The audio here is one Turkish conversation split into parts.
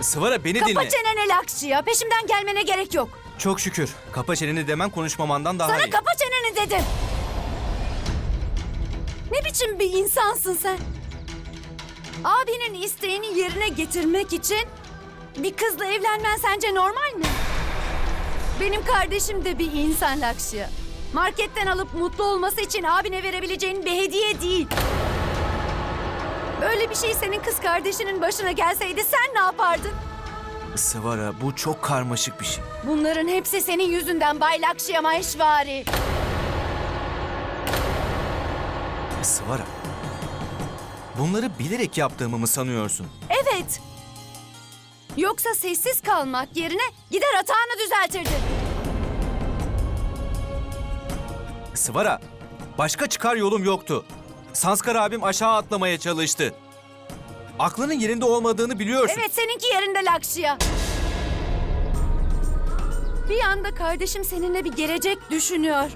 Sıvara beni Kapa dinle. çeneni Lakşya. Peşimden gelmene gerek yok. Çok şükür. Kapa çeneni demen konuşmamandan daha Sana iyi. kapa çeneni dedim. Ne biçim bir insansın sen? Abinin isteğini yerine getirmek için bir kızla evlenmen sence normal mi? Benim kardeşim de bir insan Lakşya. Marketten alıp mutlu olması için abine verebileceğin bir hediye değil. Böyle bir şey senin kız kardeşinin başına gelseydi sen ne yapardın? Sıvara bu çok karmaşık bir şey. Bunların hepsi senin yüzünden Bay Lakşya Maheshwari. Sıvara. Bunları bilerek yaptığımı mı sanıyorsun? Evet. Yoksa sessiz kalmak yerine gider hatağını düzeltirdin. Sıvara. Başka çıkar yolum yoktu. Sanskar abim aşağı atlamaya çalıştı. Aklının yerinde olmadığını biliyorsun. Evet seninki yerinde Lakşya. Bir anda kardeşim seninle bir gelecek düşünüyor.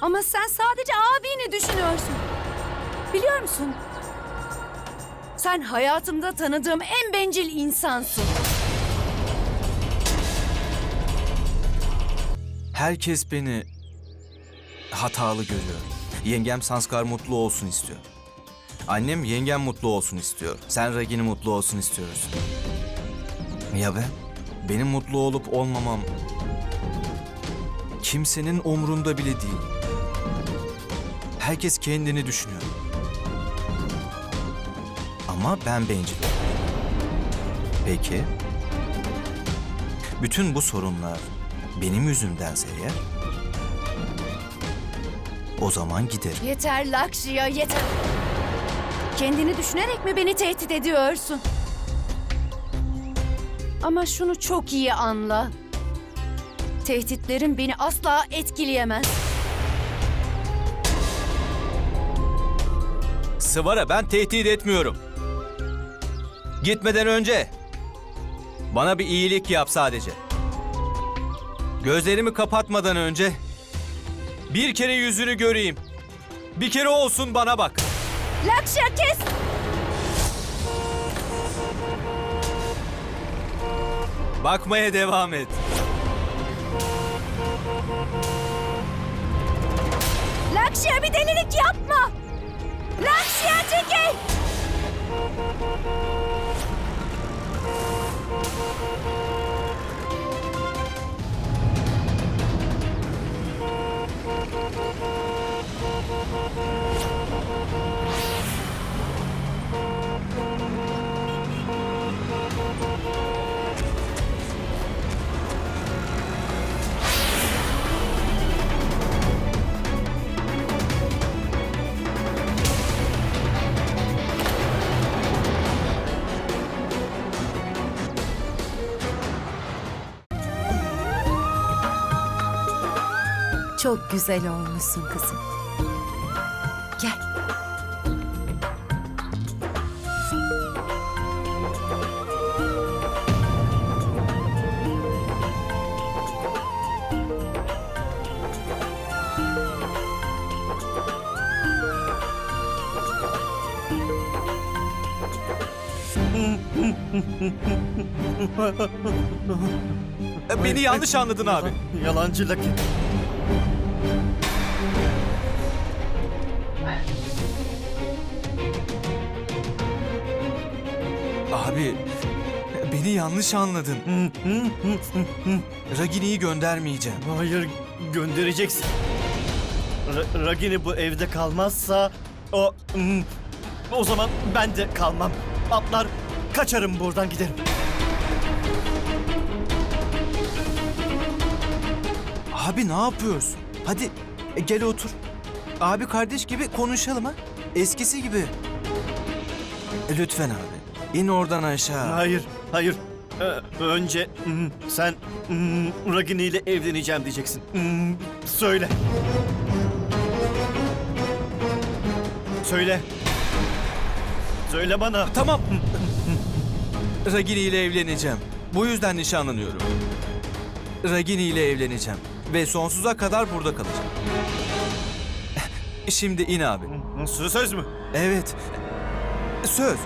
Ama sen sadece abini düşünüyorsun. Biliyor musun? Sen hayatımda tanıdığım en bencil insansın. Herkes beni hatalı görüyor. Yengem Sanskar mutlu olsun istiyor. Annem yengem mutlu olsun istiyor. Sen Ragini mutlu olsun istiyoruz. Ya ben? Benim mutlu olup olmamam kimsenin umrunda bile değil. Herkes kendini düşünüyor. Ama ben bencilim. Peki. Bütün bu sorunlar benim yüzümdense eğer o zaman giderim. Yeter Lakşya yeter. Kendini düşünerek mi beni tehdit ediyorsun? Ama şunu çok iyi anla. Tehditlerin beni asla etkileyemez. Sıvara ben tehdit etmiyorum. Gitmeden önce bana bir iyilik yap sadece. Gözlerimi kapatmadan önce bir kere yüzünü göreyim. Bir kere olsun bana bak. Lakşya kes! Bakmaya devam et. Lakşya bir delilik yapma! Lakşya çekil! Thank you. Çok güzel olmuşsun kızım. Gel. Beni yanlış anladın abi. Yalancı Lucky. Abi beni yanlış anladın. Ragini'yi göndermeyeceğim. Hayır göndereceksin. Ra- Ragini bu evde kalmazsa o o zaman ben de kalmam. Atlar kaçarım buradan giderim. Abi ne yapıyorsun? Hadi e, gel otur. Abi kardeş gibi konuşalım ha. Eskisi gibi. E, Lütfen abi. İn oradan aşağı. Hayır, hayır. Ee, önce hmm, sen hmm, Ragini ile evleneceğim diyeceksin. Hmm, söyle. Söyle. Söyle bana. Tamam. Ragini ile evleneceğim. Bu yüzden nişanlanıyorum. Ragini ile evleneceğim. Ve sonsuza kadar burada kalacağım. Şimdi in abi. Söz söz mü? Evet. Söz.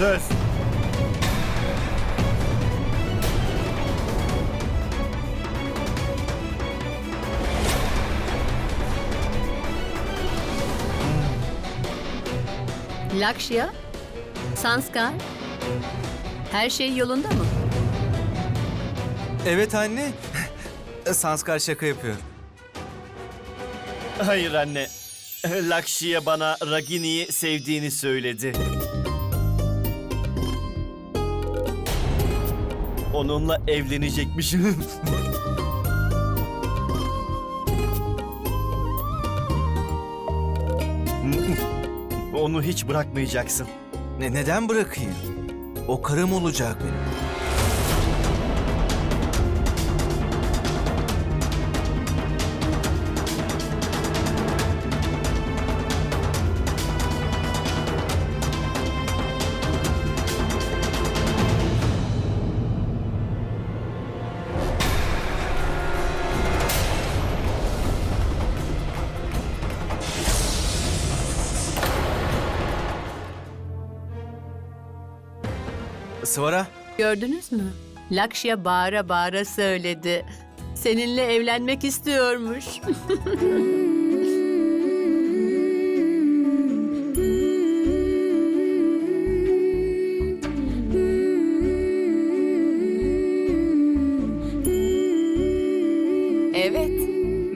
Söz. Lakşya, Sanskar, her şey yolunda mı? Evet anne. Sanskar şaka yapıyor. Hayır anne. Lakşi'ye bana Ragini'yi sevdiğini söyledi. Onunla evlenecekmiş. Onu hiç bırakmayacaksın. Ne, neden bırakayım? O karım olacak benim. Sıvara, Gördünüz mü? Lakşya bağıra bağıra söyledi. Seninle evlenmek istiyormuş. Evet.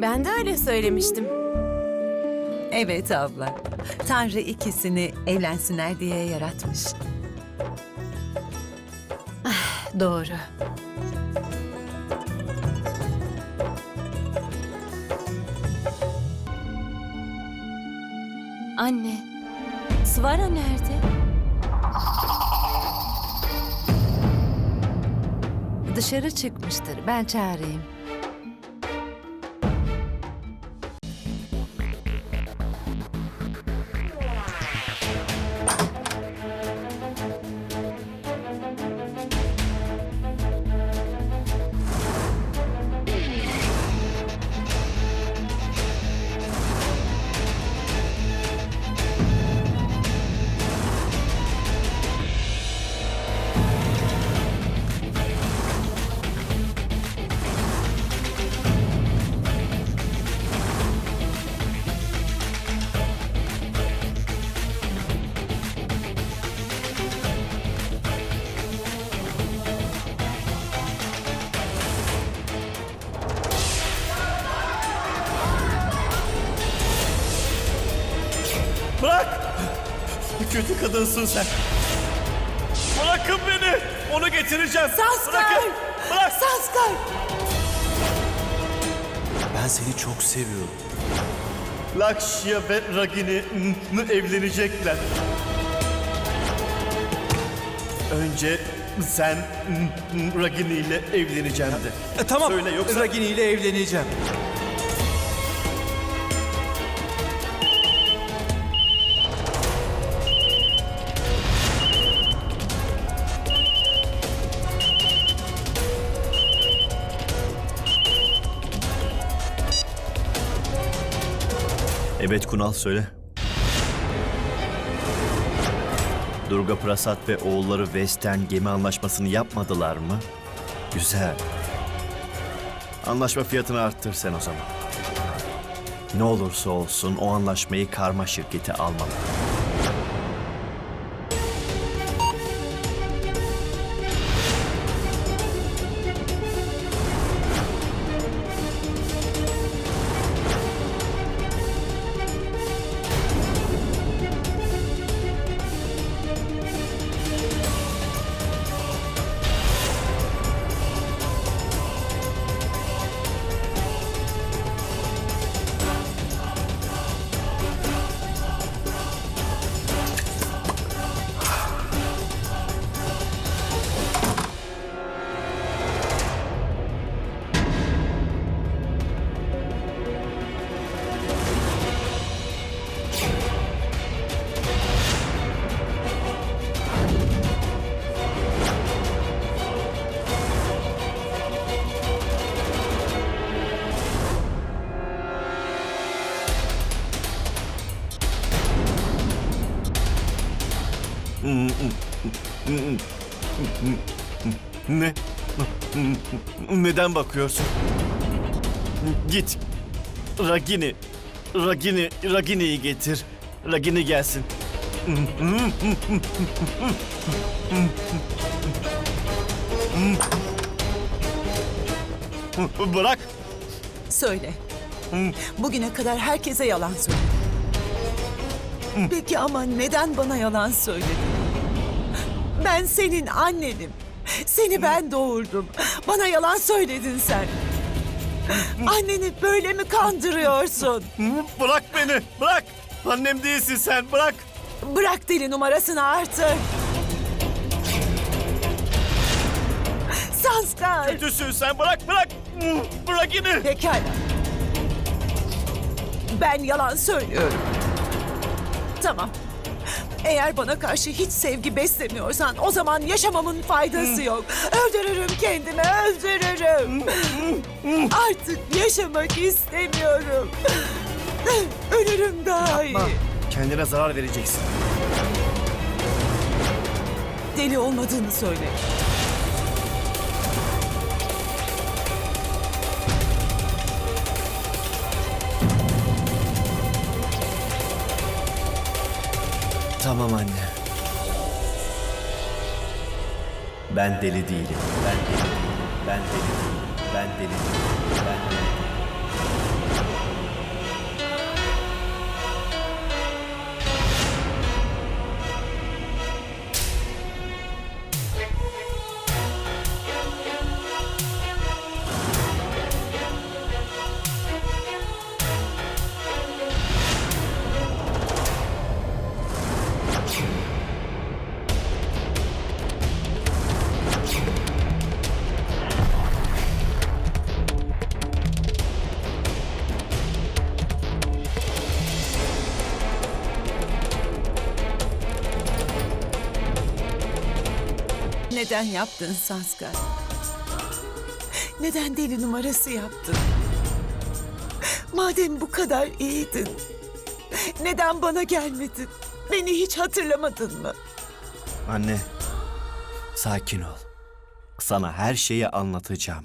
Ben de öyle söylemiştim. Evet abla. Tanrı ikisini evlensinler diye yaratmış. Doğru. Anne, Svara nerede? Dışarı çıkmıştır. Ben çağırayım. Kötü kadınsın sen. Bırakın beni! Onu getireceğim. Bırakın! Bırak! ben seni çok seviyorum. Lakşya ve Ragini evlenecekler. Önce sen Ragini ile evleneceğim de. E, tamam, Söyle yoksa... Ragini ile evleneceğim. Evet Kunal söyle. Durga Prasad ve oğulları Western gemi anlaşmasını yapmadılar mı? Güzel. Anlaşma fiyatını arttır sen o zaman. Ne olursa olsun o anlaşmayı karma şirketi almalı. Neden bakıyorsun? Git. Ragini. Ragini. Ragini'yi getir. Ragini gelsin. Bırak. Söyle. Bugüne kadar herkese yalan söyledin. Peki ama neden bana yalan söyledin? Ben senin annenim. Seni ben doğurdum. Bana yalan söyledin sen. Anneni böyle mi kandırıyorsun? Bırak beni. Bırak. Annem değilsin sen. Bırak. Bırak deli numarasını artık. Sanskar. Kötüsün sen. Bırak bırak. Bırak yine. Pekala. Ben yalan söylüyorum. Tamam. Eğer bana karşı hiç sevgi beslemiyorsan o zaman yaşamamın faydası yok. Öldürürüm kendimi, öldürürüm. Artık yaşamak istemiyorum. Ölürüm daha iyi. Kendine zarar vereceksin. Deli olmadığını söyle. Tamam anne. Ben deli değilim. Ben deli değilim. Ben deli değilim. Ben deli değilim. Ben deli değilim. Neden yaptın Sanskar? Neden deli numarası yaptın? Madem bu kadar iyiydin, neden bana gelmedin? Beni hiç hatırlamadın mı? Anne. Sakin ol. Sana her şeyi anlatacağım.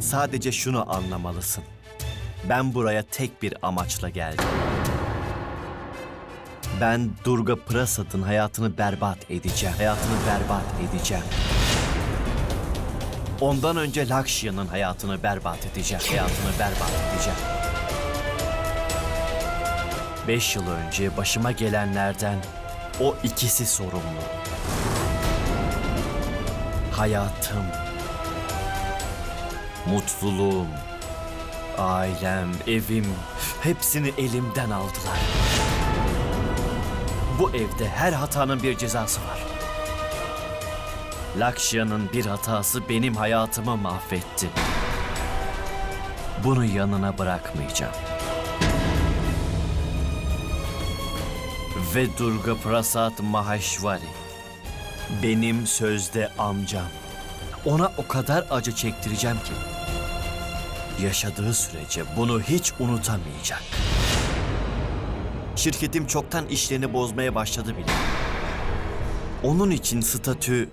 Sadece şunu anlamalısın. Ben buraya tek bir amaçla geldim. Ben Durga Prasad'ın hayatını berbat edeceğim. Hayatını berbat edeceğim. Ondan önce Lakshya'nın hayatını berbat edeceğim. Hayatını berbat edeceğim. Beş yıl önce başıma gelenlerden o ikisi sorumlu. Hayatım, mutluluğum, ailem, evim hepsini elimden aldılar. Bu evde her hatanın bir cezası var. Lakshya'nın bir hatası benim hayatımı mahvetti. Bunu yanına bırakmayacağım. Ve Durga Prasad Maheshwari. Benim sözde amcam. Ona o kadar acı çektireceğim ki. Yaşadığı sürece bunu hiç unutamayacak. Şirketim çoktan işlerini bozmaya başladı bile. Onun için statü,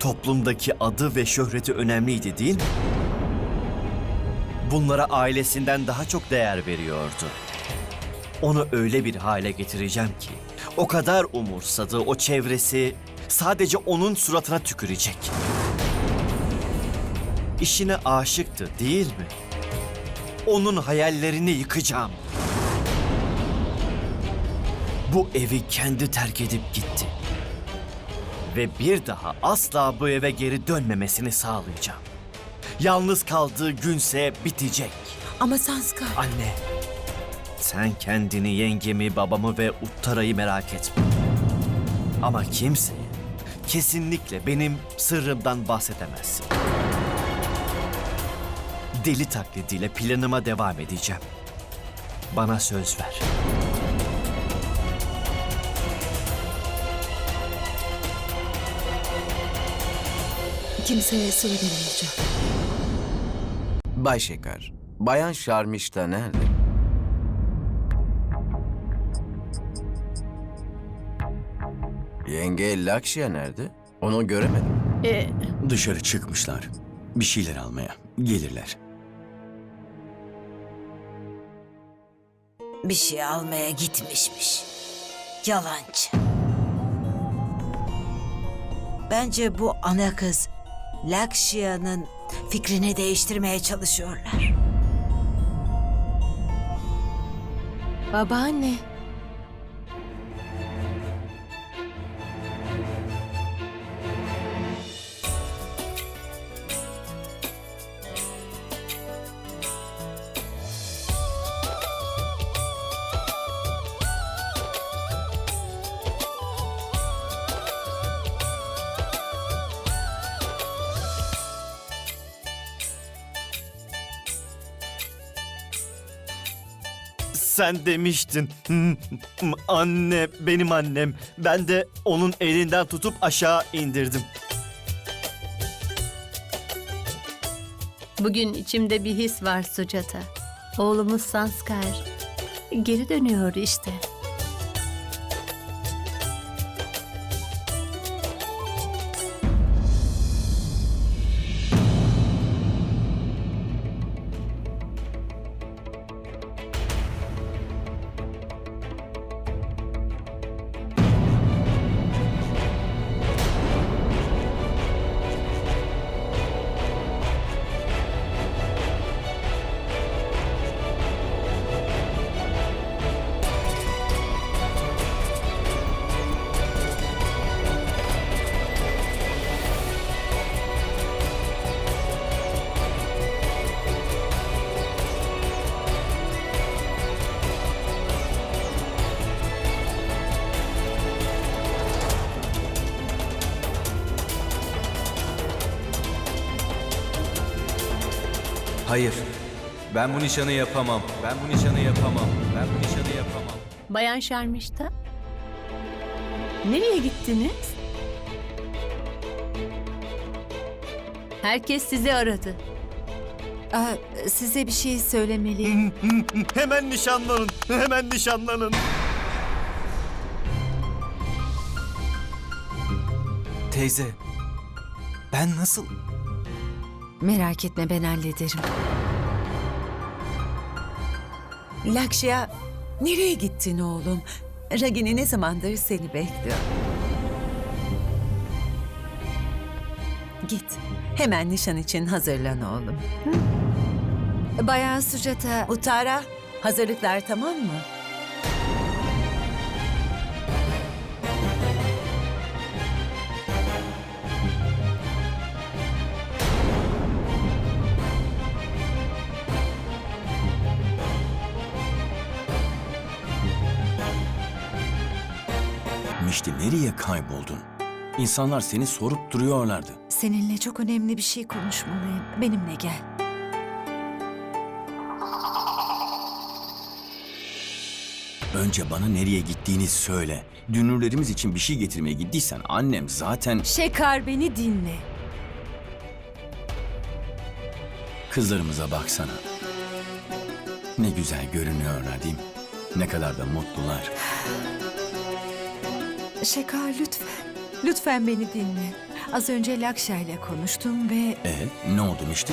toplumdaki adı ve şöhreti önemliydi değil mi? Bunlara ailesinden daha çok değer veriyordu. Onu öyle bir hale getireceğim ki o kadar umursadı o çevresi sadece onun suratına tükürecek. İşine aşıktı değil mi? Onun hayallerini yıkacağım. Bu evi kendi terk edip gitti. Ve bir daha asla bu eve geri dönmemesini sağlayacağım. Yalnız kaldığı günse bitecek. Ama Sanskar, Anne, sen kendini, yengemi, babamı ve Uttara'yı merak etme. Ama kimseye, kesinlikle benim sırrımdan bahsedemezsin. Deli taklidiyle planıma devam edeceğim. Bana söz ver. Kimseye söylemeyeceğim. Bay Şeker, Bayan Şarmişta nerede? Yenge Lakşya nerede? Onu göremedim. E, Dışarı çıkmışlar. Bir şeyler almaya. Gelirler. Bir şey almaya gitmişmiş. Yalancı. Bence bu ana kız Lakshya'nın fikrini değiştirmeye çalışıyorlar. Babaanne. Sen demiştin. Anne, benim annem. Ben de onun elinden tutup aşağı indirdim. bugün içimde bir his var Sucata. Oğlumuz Sanskar. Geri dönüyor işte. Ben bu nişanı yapamam. Ben bu nişanı yapamam. Ben bu nişanı yapamam. Bayan Şarmışta. Nereye gittiniz? Herkes sizi aradı. Aa, size bir şey söylemeliyim. Hemen nişanlanın. Hemen nişanlanın. Teyze. Ben nasıl... Merak etme ben hallederim. Lakşya, nereye gittin oğlum? Ragini ne zamandır seni bekliyor. Git. Hemen nişan için hazırlan oğlum. Bayan Sucata, Utara, hazırlıklar tamam mı? Mişti nereye kayboldun? İnsanlar seni sorup duruyorlardı. seninle çok önemli bir şey konuşmalıyım. Benimle gel. Önce bana nereye gittiğini söyle. Dünürlerimiz için bir şey getirmeye gittiysen annem zaten Şekar beni dinle. kızlarımıza baksana. Ne güzel görünüyorlar değil mi? Ne kadar da mutlular. Şekar lütfen. Lütfen beni dinle. Az önce Lakşa ile konuştum ve... E ne oldu Mişti?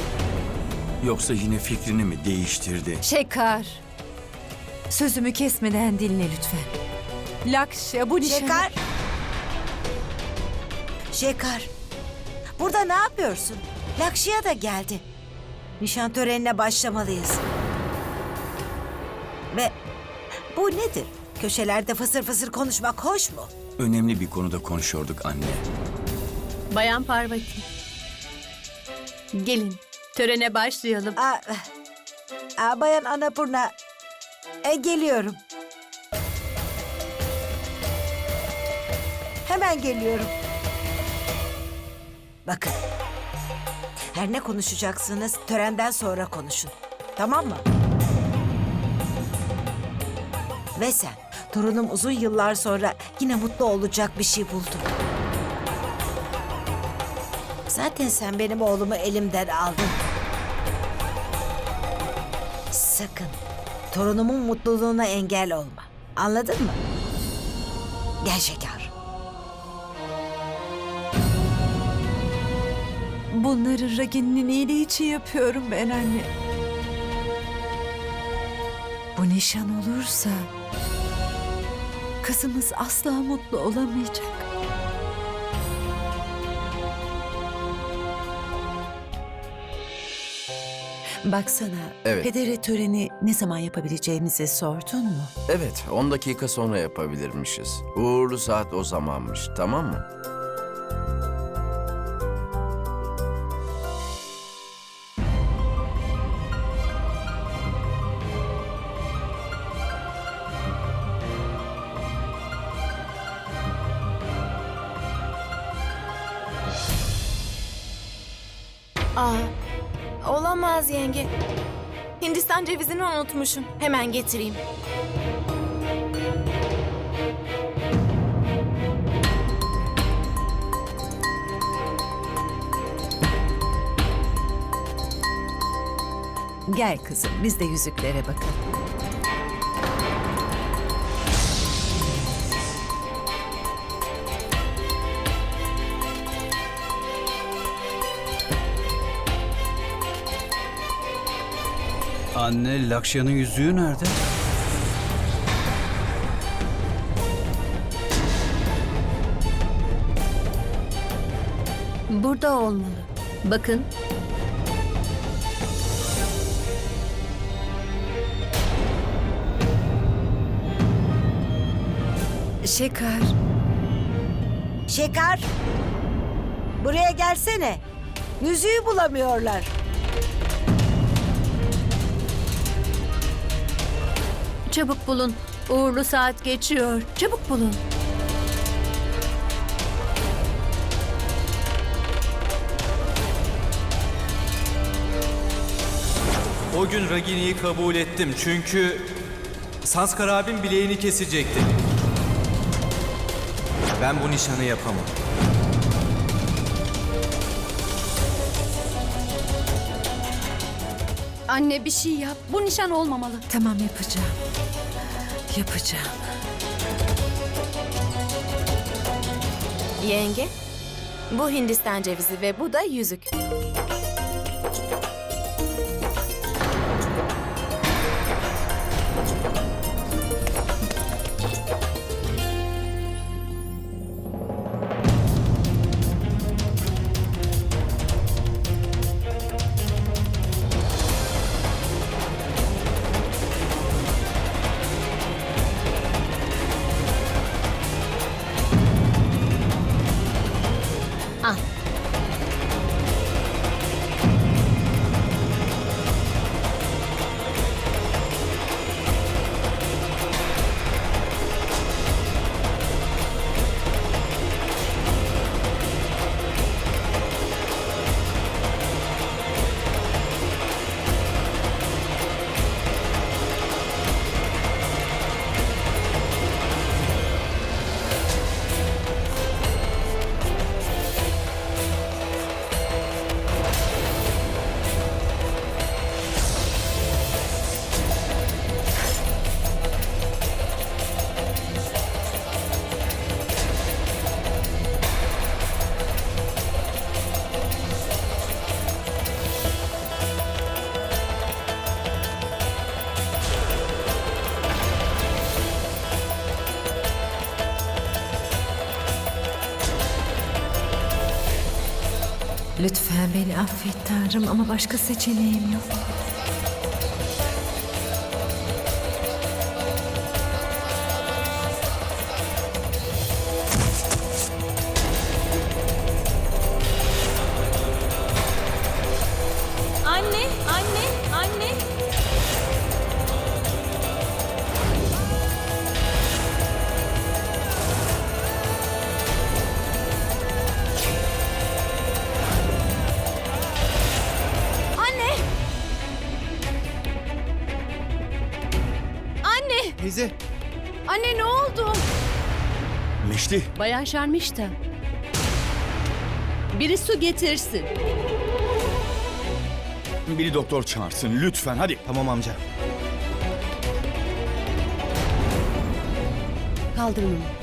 Yoksa yine fikrini mi değiştirdi? Şekar. Sözümü kesmeden dinle lütfen. Lakşa bu nişanı... Şekar! Şekar! Burada ne yapıyorsun? Lakşya da geldi. Nişan törenine başlamalıyız. Ve bu nedir? Köşelerde fısır fısır konuşmak hoş mu? Önemli bir konuda konuşuyorduk anne. Bayan Parvati. Gelin, törene başlayalım. Aa, aa, Bayan Anapurna, e, geliyorum. Hemen geliyorum. Bakın, her ne konuşacaksınız törenden sonra konuşun. Tamam mı? Ve sen, Torunum uzun yıllar sonra yine mutlu olacak bir şey buldu. Zaten sen benim oğlumu elimden aldın. Sakın torunumun mutluluğuna engel olma. Anladın mı? Gel şeker. Bunları Ragin'in iyiliği için yapıyorum ben anne. Bu nişan olursa kızımız asla mutlu olamayacak. Baksana, Evet. pedere töreni ne zaman yapabileceğimizi sordun mu? Evet 10 dakika sonra yapabilirmişiz. Uğurlu saat o zamanmış tamam mı? Unutmuşum. Hemen getireyim. Gel kızım, biz de yüzüklere bakalım. Anne Lakşya'nın yüzüğü nerede? Burada olmalı. Bakın. Şeker, Şekar. Buraya gelsene. Yüzüğü bulamıyorlar. Çabuk bulun. Uğurlu saat geçiyor. Çabuk bulun. O gün Ragini'yi kabul ettim çünkü Sanskar abim bileğini kesecekti. Ben bu nişanı yapamam. Anne bir şey yap. Bu nişan olmamalı. tamam yapacağım. Yapacağım. Yenge, bu Hindistan cevizi ve bu da yüzük. Affet Tanrım ama başka seçeneğim yok. Anne ne oldu? Meşti. Bayan Şarmişta. Biri su getirsin. Biri doktor çağırsın lütfen hadi. Tamam amca. Kaldırın onu.